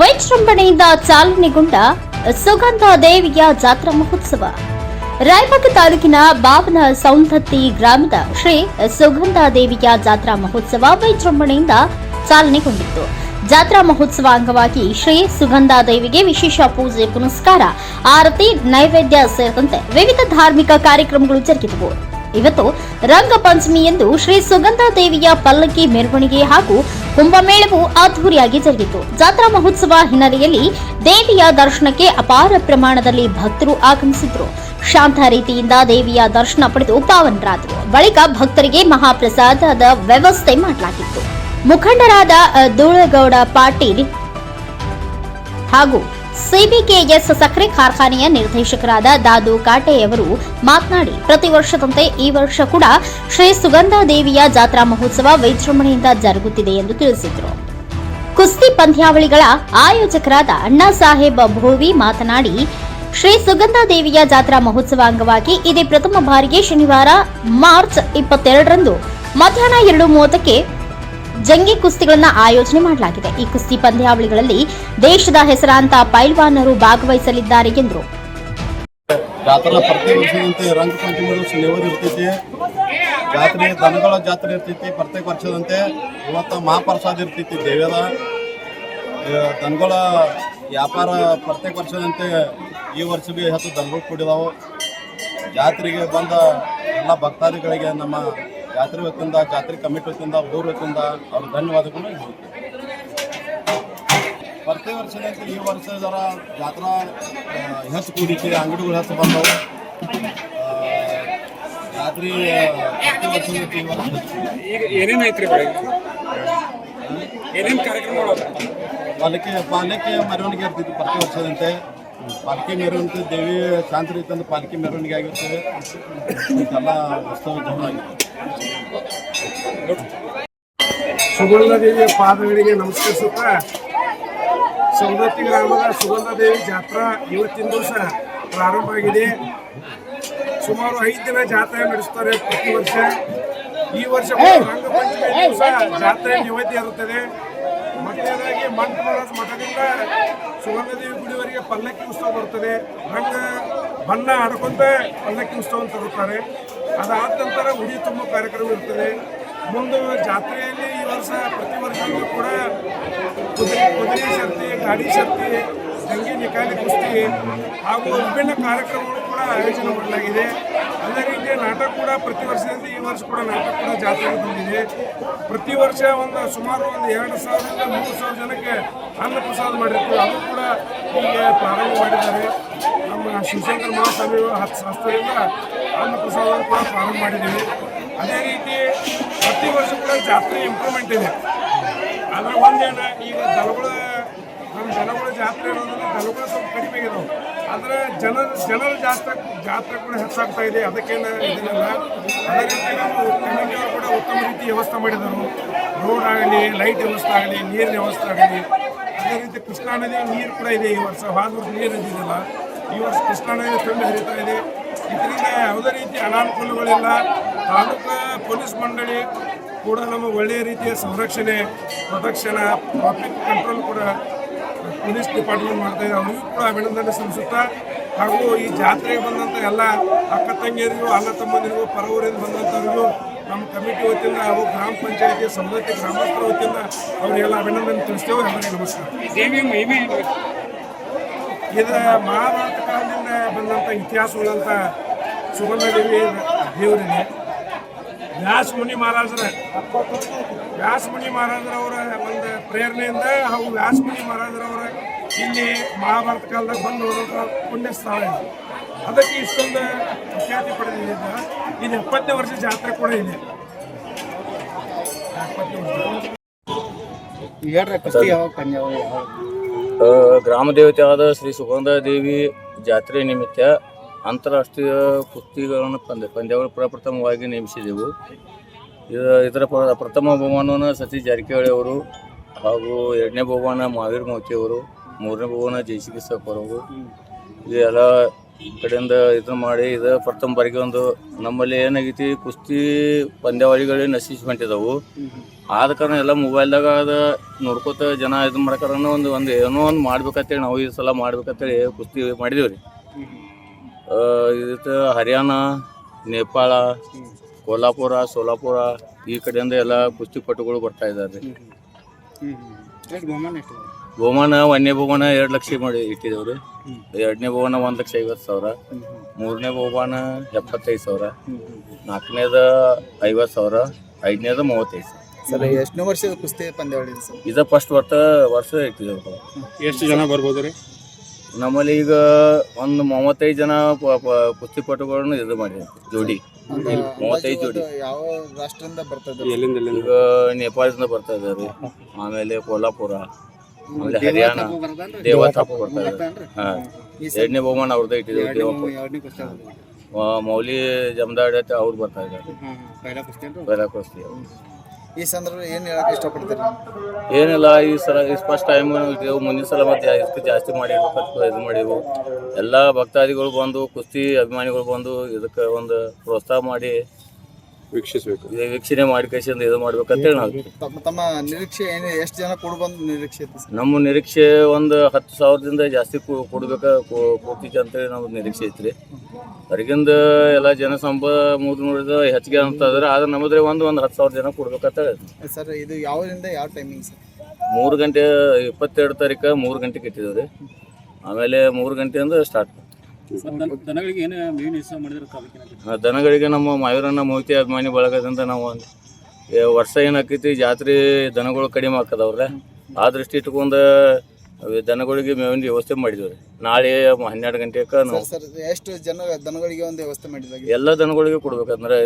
ವಿಜೃಂಭಣೆಯಿಂದ ಚಾಲನೆಗೊಂಡ ಸುಗಂಧ ದೇವಿಯ ಜಾತ್ರಾ ಮಹೋತ್ಸವ. ರಾಯಬಾಗ ತಾಲೂಕಿನ ಬಾವನ ಸೌಂದತ್ತಿ ಗ್ರಾಮದ ಶ್ರೀ ಸುಗಂಧ ದೇವಿಯ ಜಾತ್ರಾ ಮಹೋತ್ಸವ ವೈಜೃಂಭಣೆಯಿಂದ ಚಾಲನೆಗೊಂಡಿತ್ತು. ಜಾತ್ರಾ ಮಹೋತ್ಸವ ಅಂಗವಾಗಿ ಶ್ರೀ ಸುಗಂಧ ದೇವಿಗೆ ವಿಶೇಷ ಪೂಜೆ, ಪುನಸ್ಕಾರ, ಆರತಿ, ನೈವೇದ್ಯ ಸೇರಿದಂತೆ ವಿವಿಧ ಧಾರ್ಮಿಕ ಕಾರ್ಯಕ್ರಮಗಳು ಜರುಗಿದವು. ಇವತ್ತು ರಂಗಪಂಚಮಿಯಂದು ಶ್ರೀ ಸುಗಂಧ ದೇವಿಯ ಪಲ್ಲಕ್ಕಿ ಮೆರವಣಿಗೆ ಹಾಗೂ ಕುಂಭಮೇಳವು ಅದ್ದೂರಿಯಾಗಿ ಜರುಗಿತು. ಜಾತ್ರಾ ಮಹೋತ್ಸವ ಹಿನ್ನೆಲೆಯಲ್ಲಿ ದೇವಿಯ ದರ್ಶನಕ್ಕೆ ಅಪಾರ ಪ್ರಮಾಣದಲ್ಲಿ ಭಕ್ತರು ಆಗಮಿಸಿದ್ರು. ಶಾಂತ ರೀತಿಯಿಂದ ದೇವಿಯ ದರ್ಶನ ಪಡೆದು ಪಾವನರಾದರು. ಬಳಿಕ ಭಕ್ತರಿಗೆ ಮಹಾಪ್ರಸಾದದ ವ್ಯವಸ್ಥೆ ಮಾಡಲಾಗಿತ್ತು. ಮುಖಂಡರಾದ ಧೂಳಗೌಡ ಪಾಟೀಲ್ ಹಾಗೂ ಸಿಬಿಕೆಎಸ್ ಸಕ್ಕರೆ ಕಾರ್ಖಾನೆಯ ನಿರ್ದೇಶಕರಾದ ದಾದು ಕಾಟೆಯವರು ಮಾತನಾಡಿ, ಪ್ರತಿ ವರ್ಷದಂತೆ ಈ ವರ್ಷ ಕೂಡ ಶ್ರೀ ಸುಗಂಧ ದೇವಿಯ ಜಾತ್ರಾ ಮಹೋತ್ಸವ ವಿಜೃಂಭಣೆಯಿಂದ ಜರುಗುತ್ತಿದೆ ಎಂದು ತಿಳಿಸಿದರು. ಕುಸ್ತಿ ಪಂದ್ಯಾವಳಿಗಳ ಆಯೋಜಕರಾದ ಅಣ್ಣಾ ಸಾಹೇಬ್ ಭೋವಿ ಮಾತನಾಡಿ, ಶ್ರೀ ಸುಗಂಧ ದೇವಿಯ ಜಾತ್ರಾ ಮಹೋತ್ಸವ ಅಂಗವಾಗಿ ಇದೇ ಪ್ರಥಮ ಬಾರಿಗೆ ಶನಿವಾರ ಮಾರ್ಚ್ ಇಪ್ಪತ್ತೆರಡರಂದು ಮಧ್ಯಾಹ್ನ ಎರಡು ಮೂವತ್ತಕ್ಕೆ ಜಂಗಿ ಕುಸ್ತಿಗಳನ್ನ ಆಯೋಜನೆ ಮಾಡಲಾಗಿದೆ. ಈ ಕುಸ್ತಿ ಪಂದ್ಯಾವಳಿಗಳಲ್ಲಿ ದೇಶದ ಹೆಸರಾಂತ ಪೈಲ್ವಾನರು ಭಾಗವಹಿಸಲಿದ್ದಾರೆ ಎಂದರು. ಜಾತ್ರಾ ಪ್ರತಿ ವರ್ಷದಂತೆ ದಿವಸ ನೆವದು ಇರ್ತೈತಿ. ಜಾತ್ರೆ ದನಗಳ ಜಾತ್ರೆ ಇರ್ತೈತಿ ಪ್ರತ್ಯೇಕ ವರ್ಷದಂತೆ. ಇವತ್ತು ಮಹಾಪ್ರಸಾದ ಇರ್ತೈತಿ ದೇವ್ಯದ. ಆ, ದನಗಳ ವ್ಯಾಪಾರ ಪ್ರತ್ಯೇಕ ವರ್ಷದಂತೆ ಈ ವರ್ಷ ಭೀ ಹತ್ತು ದನಗಳು ಕೂಡಿದಾವು. ಜಾತ್ರೆಗೆ ಬಂದ ಎಲ್ಲ ಭಕ್ತಾದಿಗಳಿಗೆ ನಮ್ಮ ಜಾತ್ರೆ ವತಿಯಿಂದ ಜಾತ್ರೆ ಕಮಿಟಿ ವತಿಯಿಂದ ಊರ ವತಿಯಿಂದ ಅವ್ರ ಧನ್ಯವಾದಗಳು. ಪ್ರತಿ ವರ್ಷದಂತೆ ಈ ವರ್ಷ ಜರ ಜಾತ್ರಾ ಹೆಸ ಕೂಡಿಕೆ ಅಂಗಡಿಗಳು ಹೆಚ್ಚು ಬಂದವು ಆ, ಜಾತ್ರೆ ಪ್ರತಿ. ಈಗ ಏನೇನು ಐತ್ರಿ ಏನೇನು ಕಾರ್ಯಕ್ರಮ? ಪಾಲಿಕೆ ಪಾಲಿಕೆ ಮೆರವಣಿಗೆ ಇರ್ತಿತ್ತು ಪ್ರತಿ ವರ್ಷದಂತೆ ಪಾಲಿಕೆ ಮೆರವಣಿಗೆ ದೇವಿ ಶಾಂತಿ ರೀತಿಯಿಂದ ಪಾಲಿಕೆ ಮೆರವಣಿಗೆ ಆಗಿರ್ತೇವೆ ಇದೆಲ್ಲ ಉತ್ಸವ ಜನ ಸುಗಂಧ ದೇವಿಯ ಪಾದಗಳಿಗೆ ನಮಸ್ಕರಿಸುತ್ತಾ ಸವದತ್ತಿ ಗ್ರಾಮದ ಸುಗಂಧ ದೇವಿ ಜಾತ್ರಾ ಇವತ್ತಿನ ದಿವಸ ಪ್ರಾರಂಭ ಆಗಿದೆ. ಸುಮಾರು ಐದು ದಿನ ಜಾತ್ರೆ ನಡೆಸ್ತಾರೆ ಪ್ರತಿ ವರ್ಷ. ಈ ವರ್ಷ ರಂಗಪಂಚಮಿ ದಿವಸ ಜಾತ್ರೆ ನಿವೃತ್ತಿ ಇರುತ್ತದೆ. ಮೊದಲನೇದಾಗಿ ಮಂಟಮರಾಜ ಮಠದಿಂದ ಸುಗಂಧ ದೇವಿ ಗುಡಿವರೆಗೆ ಪಲ್ಲಕ್ಕಿ ಉತ್ಸವ ಬರುತ್ತದೆ. ರಂಗ ಬಣ್ಣ ಆಡ್ಕೊಂತ ಪಲ್ಲಕ್ಕಿ ಉತ್ಸವ ತರುತ್ತಾರೆ. ಅದಾದ ನಂತರ ಉಡಿ ತುಂಬ ಕಾರ್ಯಕ್ರಮ ಇರ್ತದೆ. ಮುಂದೆ ಜಾತ್ರೆಯಲ್ಲಿ ಈ ವರ್ಷ ಪ್ರತಿ ವರ್ಷವೂ ಕೂಡ ಕುದುರೆ ಕುದುರೆ ಶಕ್ತಿ ಗಾಡಿ ಶಕ್ತಿ ದಂಗೆ ನಿಕಾಲಿ ಕುಸ್ತಿ ಹಾಗೂ ವಿಭಿನ್ನ ಕಾರ್ಯಕ್ರಮಗಳು ಕೂಡ ಆಯೋಜನೆ ಮಾಡಲಾಗಿದೆ. ಅದೇ ರೀತಿಯ ನಾಟಕ ಕೂಡ ಪ್ರತಿ ವರ್ಷದಿಂದ ಈ ವರ್ಷ ಕೂಡ ನಾಟಕ ಕೂಡ ಜಾತ್ರೆಗೆ ಬಂದಿದೆ. ಪ್ರತಿ ವರ್ಷ ಒಂದು ಸುಮಾರು ಒಂದು ಎರಡು ಸಾವಿರದಿಂದ ಮೂರು ಸಾವಿರ ಜನಕ್ಕೆ ಅನ್ನ ಪ್ರಸಾದ ಮಾಡಿರ್ತೀವಿ. ಅದು ಕೂಡ ಹೀಗೆ ಪ್ರಾರಂಭ ಮಾಡಿದ್ದಾರೆ. ನಮ್ಮ ಶಿವಶಂಕರ ಮಹಾಸ್ವಾಮಿ ಹತ್ತು ಹಸ್ತದಿಂದ ಅನ್ನ ಪ್ರಸಾದವನ್ನು ಕೂಡ ಪ್ರಾರಂಭ ಮಾಡಿದ್ದೀವಿ ಅದೇ ರೀತಿ ಪ್ರತಿ ವರ್ಷ ಕೂಡ ಜಾತ್ರೆ ಇಂಪ್ರೂವ್ಮೆಂಟ್ ಇದೆ. ಆದರೆ ಒಂದೇನ ಈಗ ದನಗಳ ನಮ್ಮ ಜನಗಳ ಜಾತ್ರೆ ಇರೋದ್ರಿಂದ ದಲಗಳ ಸ್ವಲ್ಪ ಕಡಿಮೆ ಇದಾವೆ ಆದರೆ ಜನರ ಜನರ ಜಾತ್ರೆ ಜಾತ್ರೆ ಕೂಡ ಹೆಚ್ಚಾಗ್ತಾ ಇದೆ. ಅದಕ್ಕೇನು ಇದನ್ನೆಲ್ಲ. ಅದೇ ರೀತಿ ನಾವು ಕಮಿಟಿಯವರು ಕೂಡ ಉತ್ತಮ ರೀತಿ ವ್ಯವಸ್ಥೆ ಮಾಡಿದರು. ರೋಡ್ ಆಗಲಿ ಲೈಟ್ ವ್ಯವಸ್ಥೆ ಆಗಲಿ ನೀರಿನ ವ್ಯವಸ್ಥೆ ಆಗಲಿ. ಅದೇ ರೀತಿ ಕೃಷ್ಣಾ ನದಿ ನೀರು ಕೂಡ ಇದೆ ಈ ವರ್ಷ. ಹೋದ ನೀರು ಇದ್ದಿದ್ದಿಲ್ಲ ಈ ವರ್ಷ ಕೃಷ್ಣಾ ನದಿ ತುಂಬ ಹರಿತಾ ಇದೆ. ಇದರಿಂದ ಯಾವುದೇ ರೀತಿ ಅನಾನುಕೂಲಗಳಿಲ್ಲ ತಾಲೂಕು ಪೊಲೀಸ್ ಮಂಡಳಿ ಕೂಡ ನಮಗೆ ಒಳ್ಳೆಯ ರೀತಿಯ ಸಂರಕ್ಷಣೆ ಪ್ರೊಟೆಕ್ಷನ್ ಟ್ರಾಫಿಕ್ ಕಂಟ್ರೋಲ್ ಕೂಡ ಪೊಲೀಸ್ ಡಿಪಾರ್ಟ್ಮೆಂಟ್ ಮಾಡ್ತಾ ಇದೆ. ಅವರಿಗೂ ಕೂಡ ಅಭಿನಂದನೆ ಸಲ್ಲಿಸುತ್ತಾ ಹಾಗೂ ಈ ಜಾತ್ರೆಗೆ ಬಂದಂಥ ಎಲ್ಲ ಅಕ್ಕ ತಂಗಿಯರಿಗೂ, ಅಣ್ಣ ತಮ್ಮಂದಿರಿಗೂ ಪರವೂರಿಂದ ಬಂದಂಥವ್ರಿಗೂ ನಮ್ಮ ಕಮಿಟಿ ವತಿಯಿಂದ ಹಾಗೂ ಗ್ರಾಮ ಪಂಚಾಯತಿ ಸಮೃದ್ಧಿ ಗ್ರಾಮಸ್ಥರ ವತಿಯಿಂದ ಅವರಿಗೆಲ್ಲ ಅಭಿನಂದನೆ ತಿಳಿಸ್ತೇವೆ. ಅವರಿಗೆ ನಮಸ್ಕಾರ? ಇದು ಮಹಾಭಾರತ ಕಾಲದಿಂದ ಬಂದಂಥ ಇತಿಹಾಸ ಉಳ್ಳಂಥ ಸುಗಂಧ ದೇವಿ ದೇವರಿದೆ ವ್ಯಾಸ ಮುನಿ ಮಹಾರಾಜರ. ವ್ಯಾಸ ಮುನಿ ಮಹಾರಾಜರವರ ಒಂದು ಪ್ರೇರಣೆಯಿಂದ ಹಾಗೂ ವ್ಯಾಸ ಮುನಿ ಮಹಾರಾಜರವರ ಇಲ್ಲಿ ಮಹಾಭಾರತ ಕಾಲದಾಗ ಬಂದು ಹೋದಂಥ ಪುಣ್ಯ ಸ್ಥಳ ಇದೆ. ಅದಕ್ಕೆ ಇಷ್ಟೊಂದು ಖ್ಯಾತಿ ಪಡೆದಿದೆ ಇದು. ಎಪ್ಪತ್ತನೇ ವರ್ಷ ಜಾತ್ರೆ ಕೂಡ ಇದೆ. ಗ್ರಾಮ ದೇವತೆ ಆದ ಶ್ರೀ ಸುಗಂಧ ದೇವಿ ಜಾತ್ರೆ ನಿಮಿತ್ತ ಅಂತಾರಾಷ್ಟ್ರೀಯ ಕುಸ್ತಿಗಳನ್ನು ಪಂದ್ಯ, ಪಂದ್ಯಗಳು ಪ್ರಪ್ರಥಮವಾಗಿ ನೇಮಿಸಿದೆವು. ಇದ- ಇದರ ಪ್ರ- ಪ್ರಥಮ ಬಹುಮಾನವನ್ನು ಸತೀಶ್ ಜಾರಕಿಹೊಳಿ ಅವರು ಹಾಗೂ ಎರಡನೇ ಬಹುಮಾನ ಮಹಾವೀರ್ ಮೋತಿ ಮೂರನೇ ಬಹುಮಾನ ಜಯಸಿಂಗ್ ಸಪ್ ಅವರು. ಕಡೆಯಿಂದ ಇದನ್ನು ಮಾಡಿ ಇದು ಪ್ರಥಮ ಬಾರಿಗೆ ಒಂದು ನಮ್ಮಲ್ಲಿ ಏನಾಗೈತಿ, ಕುಸ್ತಿ ಪಂದ್ಯಾವಳಿಗಳು ನಶಿಸಿ ಹೊಂಟಿದವು ಆದ ಕಾರಣ ಎಲ್ಲ ಮೊಬೈಲ್ದಾಗ ಅದು ನೋಡ್ಕೋತ ಜನ ಇದು ಮಾಡ್ಕಾರ ಒಂದು ಒಂದು ಏನೋ ಒಂದು ಮಾಡ್ಬೇಕಂತೇಳಿ ನಾವು ಈ ಸಲ ಮಾಡ್ಬೇಕಂತೇಳಿ ಕುಸ್ತಿ ಮಾಡಿದೀವಿ ಇದಕ್ಕೆ ಹರಿಯಾಣ ನೇಪಾಳ ಕೋಲ್ಹಾಪುರ ಸೋಲಾಪುರ ಈ ಕಡೆಯಿಂದ ಎಲ್ಲ ಕುಸ್ತಿಪಟುಗಳು ಬರ್ತಾ ಇದ್ದಾರೆ ಬಹುಮಾನ ಒಂದನೇ ಬಹುಮಾನ ಎರಡು ಲಕ್ಷ ಮಾಡಿ ಇಟ್ಟಿದ್ದೇವೆ ರೀ ಎರಡನೇ ಬಹುಮಾನ ಒಂದು ಲಕ್ಷ ಐವತ್ತು ಸಾವಿರ. ಮೂರನೇ ಬಹುಮಾನ ಎಪ್ಪತ್ತೈದು ಸಾವಿರ. ನಾಲ್ಕನೇದ ಐವತ್ತು ಸಾವಿರ. ಐದನೇದ ಮೂವತ್ತೈದು ಸಾವಿರ. ಸರ್ ಎಷ್ಟನೇ ವರ್ಷದ ಕುಸ್ತಿ ಪಂದ್ಯಾವಳಿ ಇದು ಸರ್? ಇದು ಫಸ್ಟ್ ವರ್ಷ ವರ್ಷ ಇಟ್ಟಿದ್ದೇವೆ ಎಷ್ಟು ಜನ ಬರ್ಬೋದು ರೀ ನಮ್ಮಲ್ಲಿ ಈಗ ಒಂದು ಮೂವತ್ತೈದು ಜನ ಪ- ಪ- ಕುಸ್ತಿಪಟುಗಳನ್ನು ಇದು ಮಾಡಿ ಜೋಡಿ. ಮೂವತ್ತೈದು ಜೋಡಿ. ಯಾವ ರಾಷ್ಟ್ರದಿಂದ ಬರ್ತದೆ ಎಲ್ಲಿಂದ ಎಲ್ಲಿಂದ ಈಗ ನೇಪಾಳದಿಂದ ಬರ್ತಾ ಇದ್ದಾರೆ. ಆಮೇಲೆ ಕೊಲ್ಲಾಪುರ ಆಮೇಲೆ ಹರಿಯಾಣ ದೇವತಾಪ ಬರ್ತಾ ಇದ್ದಾರೆ. ಹಾಂ. ಎರಡನೇ ಬಹುಮಾನ ಅವ್ರದ್ದು ಇಟ್ಟಿದ್ದೇವೆ ದೇವಪ್ಪ ಎರಡನೇ ಕುಸ್ತಿ ಮೌಲಿ ಜಮದಾಡ್ ಅವ್ರು ಬರ್ತಾ ಇದ್ದಾರೆ. ಪೈಲ ಕುಸ್ತಿ ಅಂತ ಬೇರೆ ಕುಸ್ತಿ ಅವ್ರು. ಈ ಸಂದರ್ಭ ಏನು ಹೇಳಕ್ಕೆ ಇಷ್ಟಪಡ್ತೀರಿ? ಏನಿಲ್ಲ, ಈ ಸಲ ಫಸ್ಟ್ ಟೈಮ್ ಮುಂದಿನ ಸಲ ಮತ್ತೆ ಜಾಸ್ತಿ ಮಾಡಿರ್ಬೇಕು ಇದು ಮಾಡಿವು ಎಲ್ಲ ಭಕ್ತಾದಿಗಳು ಬಂದು, ಕುಸ್ತಿ ಅಭಿಮಾನಿಗಳು ಬಂದು ಇದಕ್ಕೆ ಒಂದು ಪ್ರೋತ್ಸಾಹ ಮಾಡಿ ವೀಕ್ಷಿಸಬೇಕು. ವೀಕ್ಷಣೆ ಮಾಡಿ ಕೈಸಿಂದ ಇದು ಮಾಡ್ಬೇಕಂತೇಳಿ ನಾವು. ತಮ್ಮ ತಮ್ಮ ನಿರೀಕ್ಷೆ ಏನು ಎಷ್ಟು ಜನ ಕೂಡ ಬಂದು ನಿರೀಕ್ಷೆ ಐತಿ ಸರ್? ನಮ್ಮ ನಿರೀಕ್ಷೆ ಒಂದು ಹತ್ತು ಸಾವಿರದಿಂದ ಜಾಸ್ತಿ ಕೊ- ಕೊಡ್ಬೇಕ ಕೊ- ಕೊಡ್ತೈತಿ ಅಂತೇಳಿ ನಮ್ದು ನಿರೀಕ್ಷೆ ಐತ್ರಿ. ಹೊರಗಿಂದ ಎಲ್ಲ ಜನಸಂಪ ಮೂರು ನೋಡಿದ ಹೆಚ್ಚಿಗೆ ಅಂತ ಅದ್ರ ಆದ್ರೆ ನಮ್ಮದ್ರೆ ಒಂದು ಒಂದು ಹತ್ತು ಸಾವಿರ ಜನ ಕೊಡ್ಬೇಕಂತ ಹೇಳಿ ಸರ್ ಇದು ಯಾವರಿಂದ ಯಾವ ಟೈಮಿಂಗ್ ಸರ್? ಮೂರು ಗಂಟೆ ಇಪ್ಪತ್ತೆರಡು ತಾರೀಕು ಮೂರು ಗಂಟೆಗೆ ಇಟ್ಟಿದ್ರಿ ರೀ. ಆಮೇಲೆ ಮೂರು ಗಂಟೆಯಿಂದ ಸ್ಟಾರ್ಟ್ ದನಗಳಿಗೆ ಏನು ಮೇವಿನ ಮಾಡಿದ್ರೆ ತಾಲೂಕಿನ ದನಗಳಿಗೆ ನಮ್ಮ ಮಾಯೂರನ್ನ ಮೋಹಿತಿ ಅಭಿಮಾನಿ ಬಳಗದಿಂದ ನಾವು ಏ, ವರ್ಷ ಏನಾಕೈತಿ ಜಾತ್ರೆ ದನಗಳು ಕಡಿಮೆ ಹಾಕದವ್ರೆ ಆ ದೃಷ್ಟಿ ಇಟ್ಕೊಂಡು ದನಗಳಿಗೆ ಮೇವಿನ ವ್ಯವಸ್ಥೆ ಮಾಡಿದ್ವಿ ರೀ. ನಾಳೆ ಹನ್ನೆರಡು ಗಂಟೆಗೆ ನಾವು ಎಷ್ಟು ಜನ ದನಗಳಿಗೆ ಒಂದು ವ್ಯವಸ್ಥೆ ಮಾಡಿದಾಗ ಎಲ್ಲ ದನಗಳಿಗೆ ಕೊಡ್ಬೇಕಂದ್ರೆ